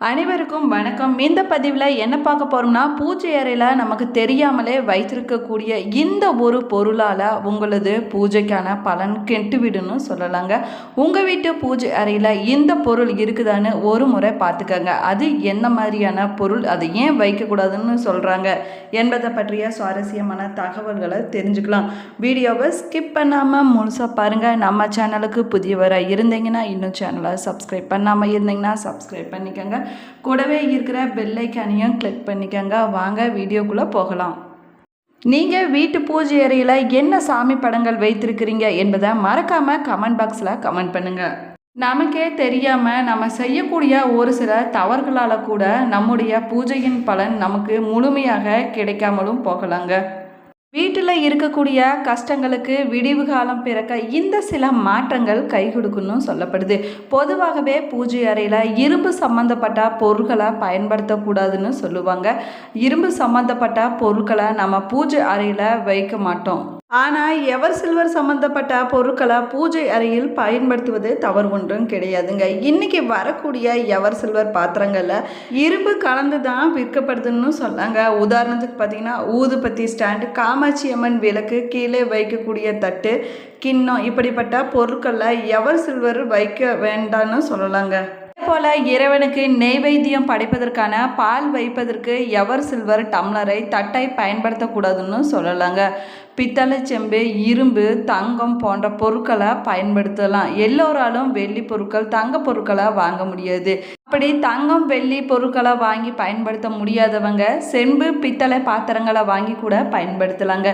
அனைவருக்கும் வணக்கம். இந்த பதிவில் என்ன பார்க்க போகிறோம்னா பூஜை அறையில் நமக்கு தெரியாமலே வைத்திருக்கக்கூடிய இந்த ஒரு பொருளால் உங்களது பூஜைக்கான பலன் கெட்டுவிடுன்னு சொல்லலாங்க. உங்கள் வீட்டு பூஜை அறையில் இந்த பொருள் இருக்குதான்னு ஒரு முறை பார்த்துக்கங்க. அது என்ன மாதிரியான பொருள் அது ஏன் வைக்கக்கூடாதுன்னு சொல்கிறாங்க என்பதை பற்றிய சுவாரஸ்யமான தகவல்களை தெரிஞ்சுக்கலாம். வீடியோவை ஸ்கிப் பண்ணாமல் முழுசாக பாருங்கள் நம்ம சேனலுக்கு புதியவராக இருந்தீங்கன்னா இன்னும் சேனலை சப்ஸ்கிரைப் பண்ணாமல் இருந்தீங்கன்னா சப்ஸ்கிரைப் பண்ணிக்கோங்க. கூடவே இருக்கிற பெல்லைக்கானையும் கிளிக் பண்ணிக்கோங்க. வாங்க வீடியோக்குள்ளே போகலாம். நீங்கள் வீட்டு பூஜை அறையில் என்ன சாமி படங்கள் வைத்திருக்கிறீங்க என்பதை மறக்காமல் கமெண்ட் பாக்ஸில் கமெண்ட் பண்ணுங்கள் நமக்கே தெரியாமல் நம்ம செய்யக்கூடிய ஒரு சில தவறுகளால் கூட நம்முடைய பூஜையின் பலன் நமக்கு முழுமையாக கிடைக்காமலும் போகலாங்க. வீட்டில் இருக்கக்கூடிய கஷ்டங்களுக்கு விடிவு காலம் பிறக்க இந்த சில மாற்றங்கள் கை கொடுக்கணும் சொல்லப்படுது. பொதுவாகவே பூஜை அறையில் இரும்பு சம்மந்தப்பட்ட பொருட்களை பயன்படுத்தக்கூடாதுன்னு சொல்லுவாங்க. இரும்பு சம்மந்தப்பட்ட பொருட்களை நம்ம பூஜை அறையில் வைக்க மாட்டோம். ஆனால் எவர் சில்வர் சம்மந்தப்பட்ட பொருட்களை பூஜை அறையில் பயன்படுத்துவது தவறு ஒன்றும் கிடையாதுங்க. இன்றைக்கி வரக்கூடிய எவர் சில்வர் பாத்திரங்களில் இரும்பு கலந்து தான் விற்கப்படுதுன்னு சொன்னாங்க. உதாரணத்துக்கு பார்த்தீங்கன்னா ஊதுபத்தி ஸ்டாண்டு காமாட்சி அம்மன் விளக்கு கீழே வைக்கக்கூடிய தட்டு கிண்ணம் இப்படிப்பட்ட பொருட்களில் எவர் சில்வர் வைக்க வேண்டாம்னு சொல்லலாங்க. போல இறைவனுக்கு நெய்வேத்தியம் படைப்பதற்கான பால் வைப்பதற்கு எவர் சில்வர் டம்ளரை தட்டை பயன்படுத்தக்கூடாதுன்னு சொல்லலாங்க. பித்தளை செம்பு இரும்பு தங்கம் போன்ற பொருட்களை பயன்படுத்தலாம். எல்லோராலும் வெள்ளி பொருட்கள் தங்க பொருட்களை வாங்க முடியாது. அப்படி தங்கம் வெள்ளி பொருட்களை வாங்கி பயன்படுத்த முடியாதவங்க செம்பு பித்தளை பாத்திரங்களை வாங்கி கூட பயன்படுத்தலாங்க.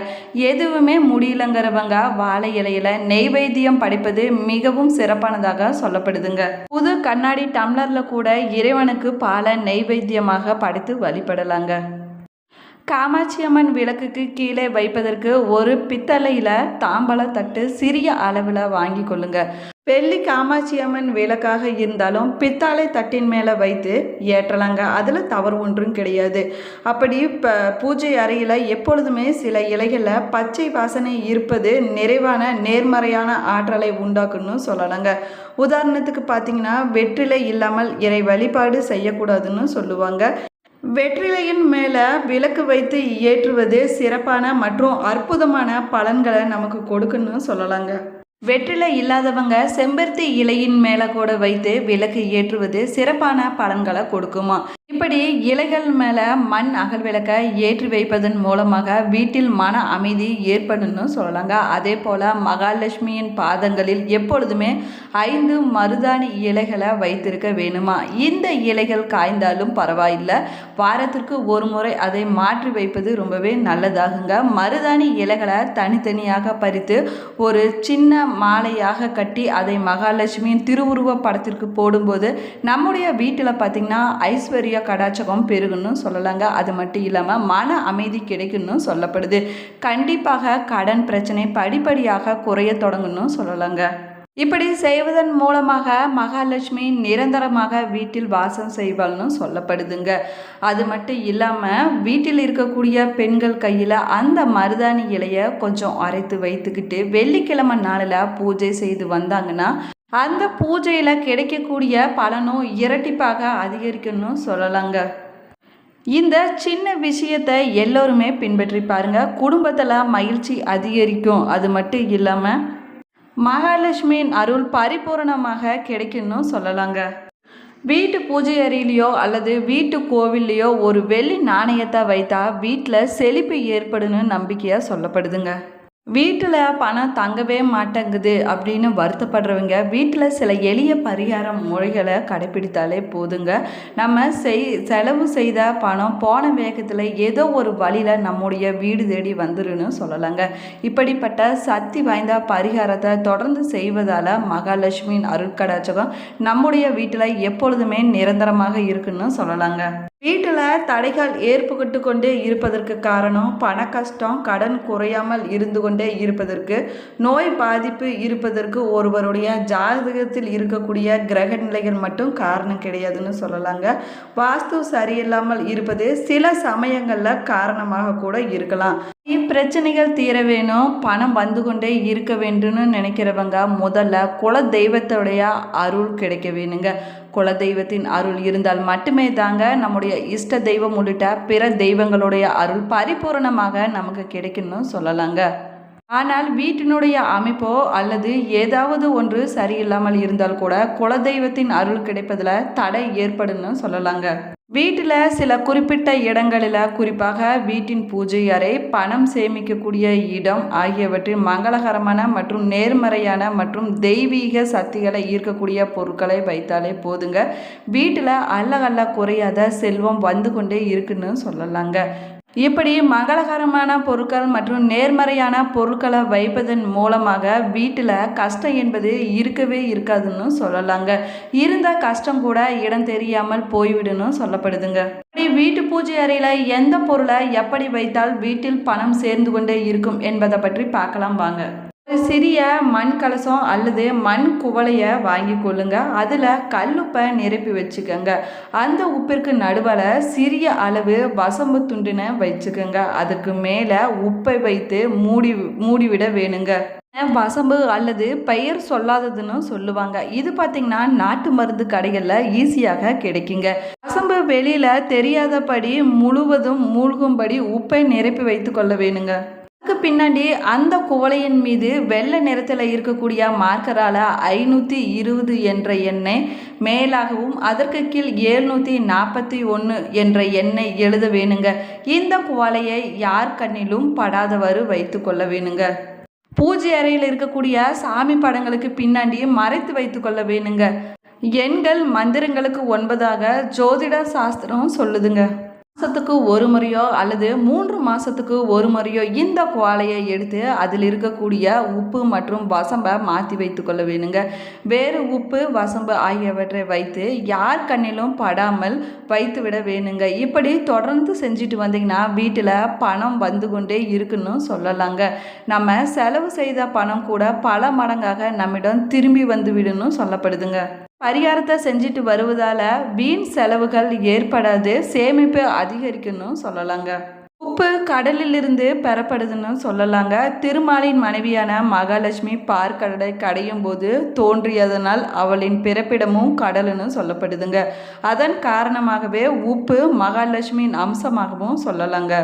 எதுவுமே முடியலங்கிறவங்க வாழை இலையில நெய்வேத்தியம் படைப்பது மிகவும் சிறப்பானதாக சொல்லப்படுதுங்க. புது கண்ணாடி டம்ளர்ல கூட இறைவனுக்கு பாலை நெய்வேத்தியமாக படைத்து வழிபடலாங்க. காமாட்சி அம்மன் விளக்குக்கு கீழே வைப்பதற்கு ஒரு பித்தளையில் தாம்பல தட்டு சிறிய அளவில் வாங்கி கொள்ளுங்க. வெள்ளி காமாட்சி அம்மன் விளக்காக இருந்தாலும் பித்தாளை தட்டின் மேலே வைத்து ஏற்றலாங்க. அதில் தவறு ஒன்றும் கிடையாது. அப்படி இப்போ பூஜை அறையில் எப்பொழுதுமே சில இலைகளில் பச்சை வாசனை இருப்பது நிறைவான நேர்மறையான ஆற்றலை உண்டாக்குன்னு சொல்லலாங்க. உதாரணத்துக்கு பார்த்தீங்கன்னா வெற்றிலை இல்லாமல் இறை வழிபாடு செய்யக்கூடாதுன்னு சொல்லுவாங்க. வெற்றிலையின் மேலே விளக்கு வைத்து ஏற்றுவது சிறப்பான மற்றும் அற்புதமான பலன்களை நமக்கு கொடுக்குன்னு சொல்லலாங்க. வெற்றிலை இல்லாதவங்க செம்பருத்தி இலையின் மேலே கூட வைத்து விளக்கு ஏற்றுவது சிறப்பான பலன்களை கொடுக்குமா? இப்படி இலைகள் மேலே மண் அகல் விளக்கை ஏற்றி வைப்பதன் மூலமாக வீட்டில் மன அமைதி ஏற்படும்னு சொல்லலாங்க. அதே போல் மகாலட்சுமியின் பாதங்களில் எப்பொழுதுமே ஐந்து மருதாணி இலைகளை வைத்திருக்க வேணுமா? இந்த இலைகள் காய்ந்தாலும் பரவாயில்லை. வாரத்திற்கு ஒரு முறை அதை மாற்றி வைப்பது ரொம்பவே நல்லதாகுங்க. மருதாணி இலைகளை தனித்தனியாக பறித்து ஒரு சின்ன மாலையாக கட்டி அதை மகாலட்சுமியின் திருவுருவ படத்திற்கு போடும்போது நம்முடைய வீட்டில் பார்த்திங்கன்னா ஐஸ்வர்யா கடாச்சகம் பெருகுன்னு சொல்லலாங்க. அது மட்டும் இல்லாமல் மன அமைதி கிடைக்குன்னு சொல்லப்படுது. கண்டிப்பாக கடன் பிரச்சனை படிப்படியாக குறைய தொடங்குன்னு சொல்லலாங்க. இப்படி செய்வதன் மூலமாக மகாலட்சுமி நிரந்தரமாக வீட்டில் வாசம் செய்வாள்னு சொல்லப்படுதுங்க. அது மட்டும் இல்லாமல் வீட்டில் இருக்கக்கூடிய பெண்கள் கையில் அந்த மருதாணி இலையை கொஞ்சம் அரைத்து வைத்துக்கிட்டு வெள்ளிக்கிழமை நாளில் பூஜை செய்து வந்தாங்கன்னா அந்த பூஜையில் கிடைக்கக்கூடிய பலனும் இரட்டிப்பாக அதிகரிக்கணும்னு சொல்லலாங்க. இந்த சின்ன விஷயத்தை எல்லோருமே பின்பற்றி பாருங்க. குடும்பத்தில் மகிழ்ச்சி அதிகரிக்கும். அது மட்டும் இல்லாமல் மகாலட்சுமியின் அருள் பரிபூரணமாக கிடைக்கணும் சொல்லலாங்க. வீட்டு பூஜை அறையிலையோ அல்லது வீட்டு கோவில்லையோ ஒரு வெள்ளி நாணயத்தை வைத்தா வீட்டில் செழிப்பு ஏற்படுன்னு நம்பிக்கையாக சொல்லப்படுதுங்க. வீட்டில் பணம் தங்கவே மாட்டேங்குது அப்படின்னு வருத்தப்படுறவங்க வீட்டில் சில எளிய பரிகார முறைகளை கடைப்பிடித்தாலே போதுங்க. நம்ம செய் செலவு செய்த பணம் போன வேகத்தில் ஏதோ ஒரு வழியில் நம்முடைய வீடு தேடி வந்துருன்னு சொல்லலாங்க. இப்படிப்பட்ட சக்தி வாய்ந்த பரிகாரத்தை தொடர்ந்து செய்வதால் மகாலட்சுமியின் அருட்கடாச்சகம் நம்முடைய வீட்டில் எப்பொழுதுமே நிரந்தரமாக இருக்குன்னு சொல்லலாங்க. வீட்டில் தடைகள் ஏற்பட்டு கொண்டே இருப்பதற்கு காரணம் பண கஷ்டம் கடன் குறையாமல் இருந்து கொண்டு இருப்பதற்கு நோய் பாதிப்பு இருப்பதற்கு ஒருவருடைய ஜாதகத்தில் இருக்கக்கூடிய கிரக நிலைகள் மட்டும் காரணம் கிடையாதுன்னு சொல்லலாங்க. வாஸ்து சரியில்லாமல் இருப்பது சில சமயங்களில் காரணமாக கூட இருக்கலாம். இப்பிரச்சனைகள் தீர வேணும் பணம் வந்து கொண்டே இருக்க வேண்டும்னு நினைக்கிறவங்க முதல்ல குல தெய்வத்துடைய அருள் கிடைக்க வேணுங்க. குல தெய்வத்தின் அருள் இருந்தால் மட்டுமே தாங்க நம்முடைய இஷ்ட தெய்வம் உள்ளிட்ட பிற தெய்வங்களுடைய அருள் பரிபூரணமாக நமக்கு கிடைக்கணும்னு சொல்லலாங்க. ஆனால் வீட்டினுடைய அமைப்போ அல்லது ஏதாவது ஒன்று சரியில்லாமல் இருந்தால் கூட குலதெய்வத்தின் அருள் கிடைப்பதில் தடை ஏற்படும்னு சொல்லலாங்க. வீட்டில் சில குறிப்பிட்ட இடங்களில் குறிப்பாக வீட்டின் பூஜை அறை பணம் சேமிக்கக்கூடிய இடம் ஆகியவற்றில் மங்களகரமான மற்றும் நேர்மறையான மற்றும் தெய்வீக சக்திகளை ஈர்க்கக்கூடிய பொருட்களை வைத்தாலே போதுங்க. வீட்டில் அல்ல குறையாத செல்வம் வந்து கொண்டே இருக்குன்னு சொல்லலாங்க. இப்படி மங்களகரமான பொருட்கள் மற்றும் நேர்மறையான பொருட்களை வைப்பதன் மூலமாக வீட்டில் கஷ்டம் என்பது இருக்கவே இருக்காதுன்னு சொல்லலாங்க. இருந்த கஷ்டம் கூட இடம் தெரியாமல் போய்விடுன்னு சொல்லப்படுதுங்க. இப்படி வீட்டு பூஜை அறையில் எந்த பொருளை எப்படி வைத்தால் வீட்டில் பணம் சேர்ந்து கொண்டே இருக்கும் என்பதை பற்றி பார்க்கலாம் வாங்க. ஒரு சிறிய மண் கலசம் அல்லது மண் குவளையை வாங்கி கொள்ளுங்க. அதில் கல்லுப்பை நிரப்பி வச்சுக்கோங்க. அந்த உப்பிற்கு நடுவில் சிறிய அளவு வசம்பு துண்டினை வச்சுக்கோங்க. அதுக்கு மேலே உப்பை வைத்து மூடி மூடிவிட வேணுங்க. வசம்பு அல்லது பெயர் சொல்லாததுன்னு சொல்லுவாங்க. இது பார்த்திங்கன்னா நாட்டு மருந்து கடைகளில் ஈஸியாக கிடைக்குங்க. வசம்பு வெளியில் தெரியாதபடி முழுவதும் மூழ்கும்படி உப்பை நிரப்பி வைத்து கொள்ள வேணுங்க. அதுக்கு பின்னாடி அந்த குவளையின் மீது வெள்ளை நிறத்தில் இருக்கக்கூடிய மார்க்கரால் ஐநூற்றி இருபது என்ற எண்ணை மேலாகவும் அதற்கு கீழ் ஏழ்நூற்றி நாற்பத்தி ஒன்று என்ற எண்ணை எழுத வேணுங்க. இந்த குவளையை யார் கண்ணிலும் படாதவாறு வைத்து கொள்ள வேணுங்க. பூஜை அறையில் இருக்கக்கூடிய சாமி படங்களுக்கு பின்னாடி மறைத்து வைத்து கொள்ள வேணுங்க. எண்கள் மந்திரங்களுக்கு ஒன்பதாக ஜோதிட சாஸ்திரம் சொல்லுதுங்க. மாதத்துக்கு ஒரு முறையோ அல்லது மூன்று மாதத்துக்கு ஒரு முறையோ இந்த குவாலையை எடுத்து அதில் இருக்கக்கூடிய உப்பு மற்றும் வசம்பை மாற்றி வைத்து கொள்ள வேணுங்க. வேறு உப்பு வசம்பு ஆகியவற்றை வைத்து யார் கண்ணிலும் படாமல் வைத்து விட வேணுங்க. இப்படி தொடர்ந்து செஞ்சுட்டு வந்தீங்கன்னா வீட்டில் பணம் வந்து கொண்டே இருக்குன்னு சொல்லலாங்க. நம்ம செலவு செய்த பணம் கூட பல மடங்காக நம்மிடம் திரும்பி வந்து விடுன்னு சொல்லப்படுதுங்க. பரிகாரத்தை செஞ்சுட்டு வருவதால் வீண் செலவுகள் ஏற்படாது சேமிப்பு அதிகரிக்கணும் சொல்லலாங்க. உப்பு கடலிலிருந்து பெறப்படுதுன்னு சொல்லலாங்க. திருமாலின் மனைவியான மகாலட்சுமி பார்க்கடலை கடையும் போது தோன்றியதனால் அவளின் பிறப்பிடமும் கடலுன்னு சொல்லப்படுதுங்க. அதன் காரணமாகவே உப்பு மகாலட்சுமியின் அம்சமாகவும் சொல்லலாங்க.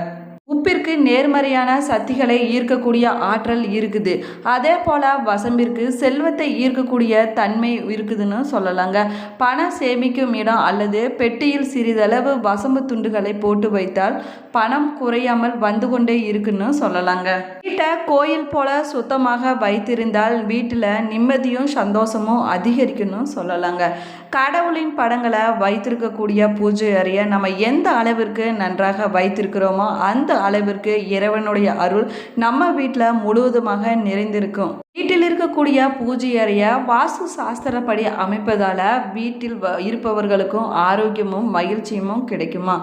உப்பிற்கு நேர்மறையான சக்திகளை ஈர்க்கக்கூடிய ஆற்றல் இருக்குது. அதே போல் வசம்பிற்கு செல்வத்தை ஈர்க்கக்கூடிய தன்மை இருக்குதுன்னு சொல்லலாங்க. பணம் சேமிக்கும் இடம் அல்லது பெட்டியில் சிறிதளவு வசம்பு துண்டுகளை போட்டு வைத்தால் பணம் குறையாமல் வந்து கொண்டே இருக்குன்னு சொல்லலாங்க. வீட்டை கோயில் போல சுத்தமாக வைத்திருந்தால் வீட்டில் நிம்மதியும் சந்தோஷமும் அதிகரிக்கணும் சொல்லலாங்க. கடவுளின் படங்களை வைத்திருக்கக்கூடிய பூஜை அறையை நம்ம எந்த அளவிற்கு நன்றாக வைத்திருக்கிறோமோ அந்த அளவிற்கு இறைவனுடைய அருள் நம்ம வீட்டில் முழுவதுமாக நிறைந்திருக்கும். வீட்டில் இருக்கக்கூடிய பூஜை அறையை வாஸ்து சாஸ்திரப்படி அமைப்பதால் வீட்டில் இருப்பவர்களுக்கும் ஆரோக்கியமும் மகிழ்ச்சியும் கிடைக்குமா?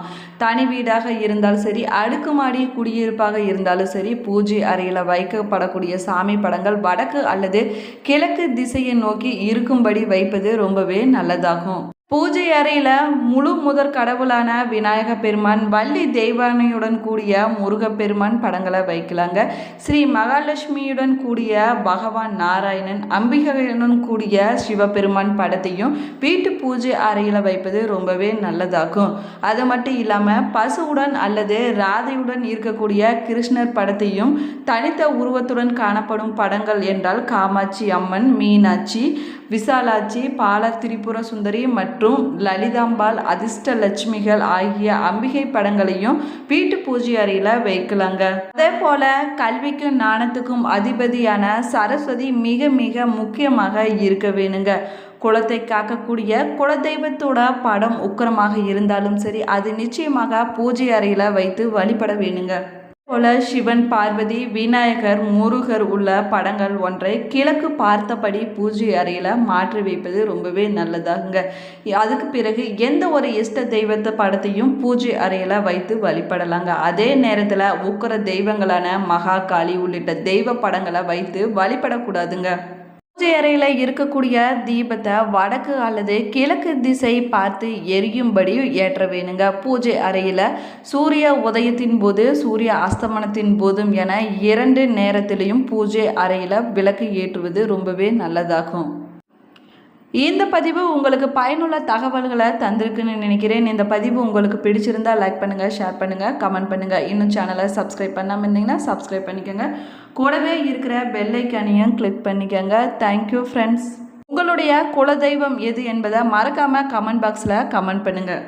தனி வீடாக இருந்தாலும் சரி அடுக்குமாடி குடியிருப்பாக இருந்தாலும் சரி பூஜை அறையில் வைக்கப்படக்கூடிய சாமி படங்கள் வடக்கு அல்லது கிழக்கு திசையை நோக்கி இருக்கும்படி வைப்பது ரொம்பவே நல்லதாகும். பூஜை அறையில் முழு முதற் கடவுளான விநாயக பெருமான் வள்ளி தெய்வானையுடன் கூடிய முருகப்பெருமான் படங்களை வைக்கலாங்க. ஸ்ரீ மகாலட்சுமியுடன் கூடிய பகவான் நாராயணன் அம்பிகையுடன் கூடிய சிவபெருமான் படத்தையும் வீட்டு பூஜை அறையில் வைப்பது ரொம்பவே நல்லதாகும். அது மட்டும் இல்லாமல் பசுவுடன் அல்லது ராதையுடன் இருக்கக்கூடிய கிருஷ்ணர் படத்தையும் தனித்த உருவத்துடன் காணப்படும் படங்கள் என்றால் காமாட்சி அம்மன் மீனாட்சி விசாலாட்சி பால திரிபுர சுந்தரி மற்றும் லலிதாம்பாள் அதிர்ஷ்ட லட்சுமிகள் ஆகிய அம்பிகை படங்களையும் வீட்டு பூஜை அறையில் வைக்கலாங்க. அதே போல கல்விக்கும் நாணத்துக்கும் அதிபதியான சரஸ்வதி மிக மிக முக்கியமாக இருக்க வேணுங்க. குலத்தை காக்கக்கூடிய குலதெய்வத்தோட படம் உக்கரமாக இருந்தாலும் சரி அது நிச்சயமாக பூஜை அறையில் வைத்து வழிபட வேணுங்க. போல சிவன் பார்வதி விநாயகர் முருகர் உள்ள படங்கள் ஒன்றை கிழக்கு பார்த்தபடி பூஜை அறையில் மாற்றி வைப்பது ரொம்பவே நல்லதாகுங்க. அதுக்கு பிறகு எந்த ஒரு இஷ்ட தெய்வத்தை படத்தையும் பூஜை அறையில் வைத்து வழிபடலாங்க. அதே நேரத்தில் உக்கர தெய்வங்களான மகா காளி உள்ளிட்ட தெய்வ படங்களை வைத்து வழிபடக்கூடாதுங்க. பூஜை அறையில் இருக்கக்கூடிய தீபத்தை வடக்கு அல்லது கிழக்கு திசை பார்த்து எரியும்படி ஏற்ற வேணுங்க பூஜை அறையில் சூரிய உதயத்தின் போது சூரிய அஸ்தமனத்தின் போதும் என இரண்டு நேரத்திலையும் பூஜை அறையில் விளக்கு ஏற்றுவது ரொம்பவே நல்லதாகும். இந்த பதிவு உங்களுக்கு பயனுள்ள தகவல்களை தந்திருக்குன்னு நினைக்கிறேன். இந்த பதிவு உங்களுக்கு பிடிச்சிருந்தா லைக் பண்ணுங்கள் ஷேர் பண்ணுங்கள் கமெண்ட் பண்ணுங்கள் இன்னும் சேனலை சப்ஸ்கிரைப் பண்ணாமல் இருந்தீங்கன்னா சப்ஸ்கிரைப் பண்ணிக்கோங்க. கூடவே இருக்கிற பெல்லைக்கானையும் கிளிக் பண்ணிக்கோங்க. தேங்க்யூ ஃப்ரெண்ட்ஸ் உங்களுடைய குலதெய்வம் எது என்பதை மறக்காமல் கமெண்ட் பாக்ஸில் கமெண்ட் பண்ணுங்கள்